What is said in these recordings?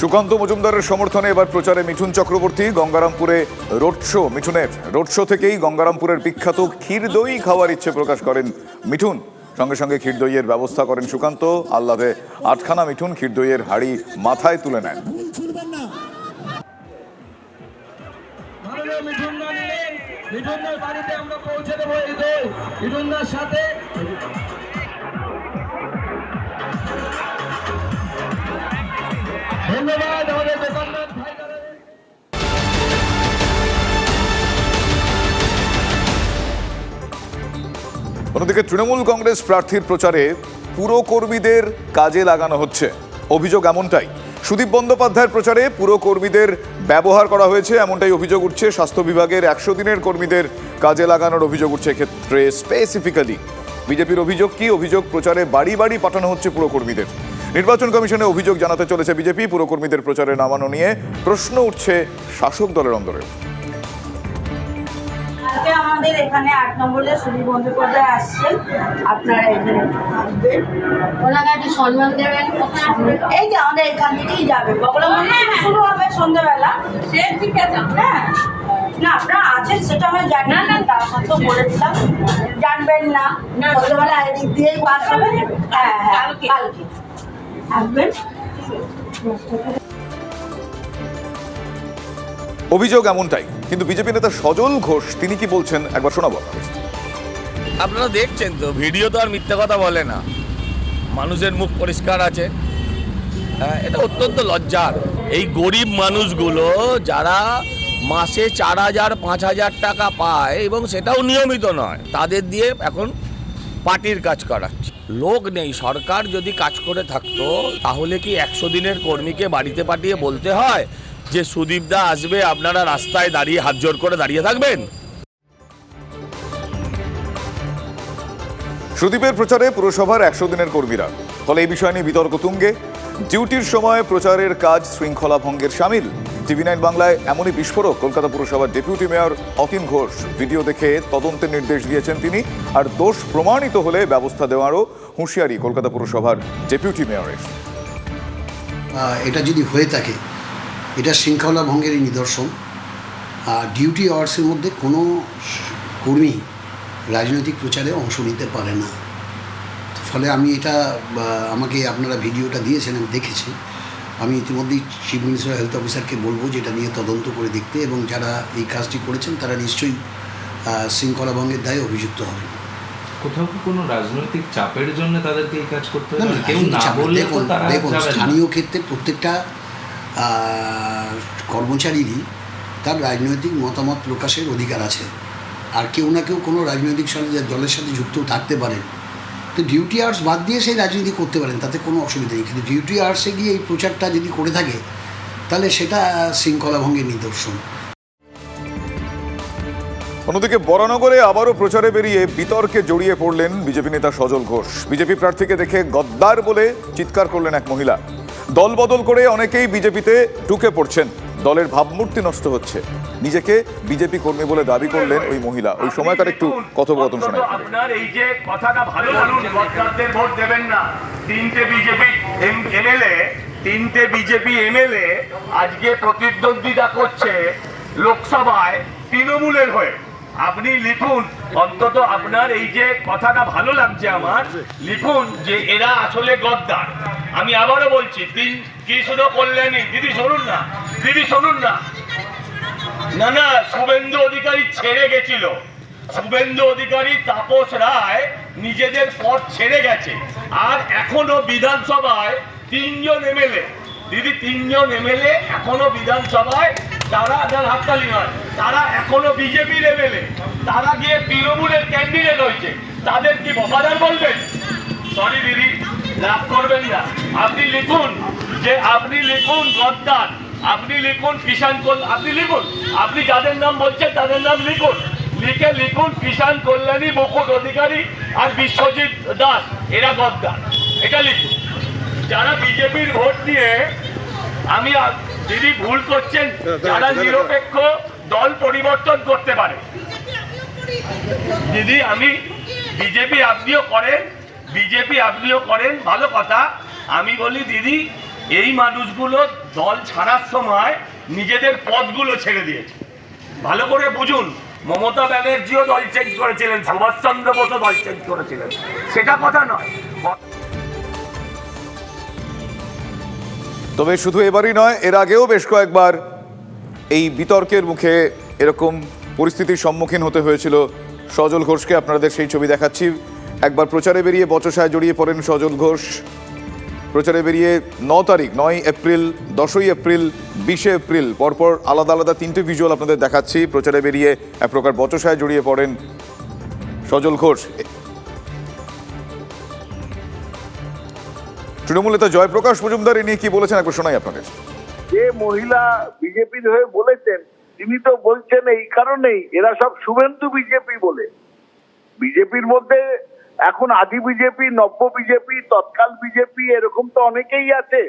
সুকান্ত মজুমদারের সমর্থনে এবার প্রচারে মিঠুন চক্রবর্তী গঙ্গারামপুরে রোড শো। মিঠুনের রোড শো থেকেই গঙ্গারামপুরের বিখ্যাত ক্ষীর দই খাওয়ার ইচ্ছে প্রকাশ করেন মিঠুন। সঙ্গে সঙ্গে ক্ষীর দইয়ের ব্যবস্থা করেন সুকান্ত। আহ্লাদে আটখানা মিঠুন ক্ষীর দইয়ের হাড়ি মাথায় তুলে নেন। মিঠুনদার বাড়িতে আমরা পৌঁছে দেবো মিঠুনদার সাথে অন্যদিকে তৃণমূল কংগ্রেস প্রার্থীর প্রচারে পুরকর্মীদের কাজে লাগানো হচ্ছে। অভিযোগ এমনটাই। সুদীপ বন্দ্যোপাধ্যায়ের প্রচারে পুরকর্মীদের ব্যবহার করা হয়েছে, এমনটাই অভিযোগ উঠছে। স্বাস্থ্য বিভাগের একশো দিনের কর্মীদের কাজে লাগানোর অভিযোগ উঠছে ক্ষেত্রে স্পেসিফিক্যালি বিজেপির অভিযোগ কি? অভিযোগ প্রচারে বাড়ি বাড়ি পাঠানো হচ্ছে পুরকর্মীদের। নির্বাচন কমিশনে অভিযোগ জানাতে চলেছে বিজেপি, পুরকর্মীদের প্রচারে নামানো নিয়ে প্রশ্ন উঠছে শাসক দলের অন্দরে। আমাদের এখানে আট নম্বরে সুদীপ বন্দ্যোপাধ্যায় আসছেন। আপনারা এখানে আসবেন ওনাকে একটু সম্মান দেবেন। এই যে আমাদের এখান থেকেই যাবে। বগলা মন্দির শুরু হবে সন্ধ্যেবেলা। সে ঠিক আছে। হ্যাঁ। না আপনারা আছেন সেটা আমরা জানি না তার সত্ত্বেও বলে দিলাম জানবেন না। সন্ধ্যেবেলা এদিক দিয়েই পাস হবে। হ্যাঁ হ্যাঁ। কালকে। আসবেন অভিযোগ এমনটাই, কিন্তু বিজেপি নেতা সজল ঘোষ, তিনি কি বলছেন? একবার শোনাবো আপনারা দেখছেন তো, ভিডিও তো আর মিথ্যে কথা বলে না। মানুষের মুখ পরিষ্কার আছে। হ্যাঁ এটা অত্যন্ত লজ্জার। এই গরিব মানুষগুলো যারা মাসে চার হাজার, পাঁচ হাজার টাকা পায় এবং সেটাও নিয়মিত নয়, তাদের দিয়ে এখন পার্টির কাজ করাচ্ছে। লোক নেই, সরকার যদি কাজ করে থাকতো, তাহলে কি একশো দিনের কর্মীকে বাড়িতে পাঠিয়ে বলতে হয়? যে সুদীপদা আসবে আপনারা রাস্তায় দাঁড়িয়ে হাত জোর করে দাঁড়িয়ে থাকবেন। সুদীপের প্রচারে পুরসভার একশো দিনের কর্মীরা। ফলে এই বিষয় নিয়ে বিতর্ক তুঙ্গে। ডিউটির সময় প্রচারের কাজ শৃঙ্খলা ভঙ্গের সামিল। টিভি নাইন বাংলায় এমনই বিস্ফোরক কলকাতা পুরসভার deputy mayor Atin Ghosh. Video দেখে তদন্তের নির্দেশ দিয়েছেন তিনি আর দোষ প্রমাণিত হলে ব্যবস্থা দেওয়ারও হুঁশিয়ারি কলকাতা পুরসভার ডেপুটি মেয়রের। এটা যদি হয়ে থাকে এটা শৃঙ্খলা ভঙ্গেরই নিদর্শন। আর ডিউটি আওয়ার্সের মধ্যে কোনো কর্মী রাজনৈতিক প্রচারে অংশ নিতে পারে না। ফলে আমি এটা আমাকে আপনারা ভিডিওটা দিয়েছেন আমি দেখেছি। আমি ইতিমধ্যেই চিফ মিনিস্টার হেলথ অফিসারকে বলব যে এটা নিয়ে তদন্ত করে দেখতে এবং যারা এই কাজটি করেছেন তারা নিশ্চয়ই শৃঙ্খলা ভঙ্গের দায়ে অভিযুক্ত হবেন। কোথাও কি কোনো রাজনৈতিক চাপের জন্য তাদেরকে এই কাজ করতে হবে? কেউ না দেখুন দেখুন স্থানীয় ক্ষেত্রে প্রত্যেকটা কর্মচারীরই তার রাজনৈতিক মতামত প্রকাশের অধিকার আছে। আর কেউ না কেউ কোনো রাজনৈতিক সাথে দলের সাথে যুক্ত থাকতে পারেন। তো ডিউটি আর্টস বাদ দিয়ে সেই রাজনীতি করতে পারেন, তাতে কোনো অসুবিধা নেই। কিন্তু ডিউটি আওয়ার্সে গিয়ে এই প্রচারটা যদি করে থাকে, তাহলে সেটা শৃঙ্খলা ভঙ্গের নিদর্শন। অন্যদিকে বরানগরে আবারও প্রচারে বেরিয়ে বিতর্কে জড়িয়ে পড়লেন বিজেপি নেতা সজল ঘোষ। বিজেপি প্রার্থীকে দেখে গদ্দার বলে চিৎকার করলেন এক মহিলা। দল বদল করে অনেকেই বিজেপিতে ঢুকে পড়ছেন। দলের ভাবমূর্তি নষ্ট হচ্ছে। নিজেকে বিজেপি কর্মী বলে দাবি করলেন ওই মহিলা। ওই সময়কার একটু কথোপকথন শোনাই। আপনার এই যে কথাটা ভালো বলুন, ভোটারদের ভোট দেবেন না। তিনটে বিজেপি এমএলএ, তিনটে বিজেপি এমএলএ আজকে প্রতিদ্বন্দ্বিতা করছে লোকসভায় তৃণমূলের হয়ে। আপনি লিখুন। অন্তত আপনার এই যে কথাটা ভালো লাগছে আমার, লিখুন যে এরা আসলে গদ্দার। আমি আবারও বলছি তিন কি শুধু কল্যাণী? দিদি, শুনুন না। দিদি, শুনুন না। না না, শুভেন্দু অধিকারী ছেড়ে গেছিল। শুভেন্দু অধিকারী তাপস রায় নিজেদের পথ ছেড়ে গেছে। আর এখনও বিধানসভায় তিনজন এমএলএ। দিদি, তিনজন এমএলএ এখনও বিধানসভায় তারা যার হাততালি নয়। তারা এখনও বিজেপির এমএলএ তারা গিয়ে তৃণমূলের ক্যান্ডিডেট হয়েছে। তাদের কি বফাদার বলবেন? সরি দিদি লাভ করবেন না। আপনি লিখুন যে আপনি লিখুন গদ্দার, আপনি লিখুন কল আপনি লিখুন। আপনি যাদের নাম বলছেন তাদের নাম লিখুন। লিখে লিখুন কিষান কল্যাণী, মুকুট অধিকারী আর বিশ্বজিৎ দাস। এরা গদ্দার। এটা লিখুন। যারা বিজেপির ভোট নিয়ে আমি দিদি ভুল করছেন যারা নিরপেক্ষ দল পরিবর্তন করতে পারে। দিদি আমি বিজেপি আপনিও করেন বিজেপি আপনিও করেন ভালো কথা। আমি বলি দিদি এই মানুষগুলো দল ছাড়ার সময় নিজেদের পদগুলো ছেড়ে দিয়েছে। ভালো করে বুঝুন মমতা ব্যানার্জিও দল চেঞ্জ করেছিলেন সুভাষচন্দ্র বোসও দল চেঞ্জ করেছিলেন। সেটা কথা নয়। তবে শুধু এবারই নয়, এর আগেও বেশ কয়েকবার এই বিতর্কের মুখে এরকম পরিস্থিতির সম্মুখীন হতে হয়েছিল সজল ঘোষকে। আপনাদের সেই ছবি দেখাচ্ছি। একবার প্রচারে বেরিয়ে বচসায় জড়িয়ে পড়েন সজল ঘোষ। প্রচারে বেরিয়ে ন তারিখ, নয় এপ্রিল, দশই এপ্রিল, বিশে এপ্রিল, পরপর আলাদা আলাদা তিনটে ভিজুয়াল আপনাদের দেখাচ্ছি। প্রচারে বেরিয়ে এক প্রকার বচসায় জড়িয়ে পড়েন সজল ঘোষ। তৃণমূল নেতা জয়প্রকাশ মজুমদার এ নিয়ে কি বলেছেন একবার শোনাই আপনাদের। যে মহিলা বিজেপির হয়ে বলেছেন, তিনি তো বলছেন এই কারণেই, এরা সব শুভেন্দু বিজেপি বলে। বিজেপির মধ্যে এখন আদি বিজেপি, নব্য বিজেপি, তৎকাল বিজেপি, এরকম তো অনেকেই আছে।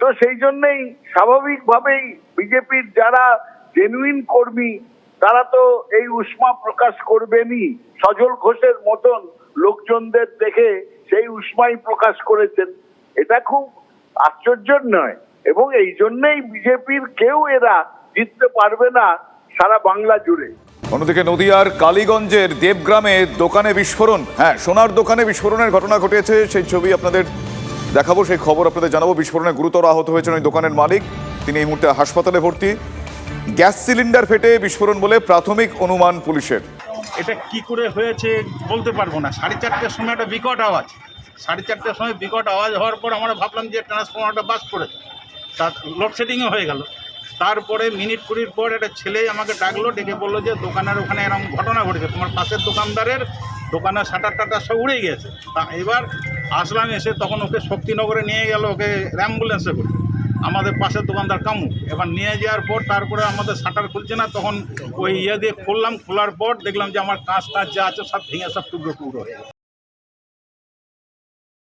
তো সেই জন্যই স্বাভাবিকভাবেই বিজেপির যারা জেনুইন কর্মী তারা তো এই উষ্মা প্রকাশ করবেনই। সজল ঘোষের মতন লোকজনদের দেখে সেই উষ্মাই প্রকাশ করেছেন। এটা খুব আশ্চর্যের নয়। এবং এই জন্যই বিজেপির কেউ এরা জিততে পারবে না সারা বাংলা জুড়ে। অন্যদিকে নদিয়ার কালীগঞ্জের দেবগ্রামে দোকানে বিস্ফোরণ। হ্যাঁ সোনার দোকানে বিস্ফোরণের ঘটনা ঘটেছে। সেই ছবি আপনাদের দেখাবো, সেই খবর আপনাদের জানাব। বিস্ফোরণে গুরুতর আহত হয়েছেন ওই দোকানের মালিক। তিনি এই মুহূর্তে হাসপাতালে ভর্তি। গ্যাস সিলিন্ডার ফেটে বিস্ফোরণ বলে প্রাথমিক অনুমান পুলিশের। এটা কি করে হয়েছে বলতে পারব না। সাড়ে চারটের সময় একটা বিকট আওয়াজ। সাড়ে চারটের সময় বিকট আওয়াজ হওয়ার পর আমরা ভাবলাম যে ট্রান্সফর্মারটা বাস করেছে তার লোডশেডিংও হয়ে গেল। তারপরে মিনিট কুড়ির পর একটা ছেলে আমাকে ডাকলো, ডেকে বলল যে দোকানের ওখানে এরকম ঘটনা ঘটেছে। তোমার পাশের দোকানদারের দোকানের শাটার টাটার সব উড়ে গিয়েছে। তা এবার আসলাম এসে তখন ওকে শক্তিনগরে নিয়ে গেল, ওকে অ্যাম্বুলেন্সে করে। আমাদের পাশের দোকানদার কামু। এবার নিয়ে যাওয়ার পর তারপরে আমাদের শাটার খুলছে না, তখন ওই ইয়ে দিয়ে খুললাম, খোলার পর দেখলাম যে আমার কাঁচ টাচ যা আছে সব ভেঙে সব টুকরো টুকরো হয়ে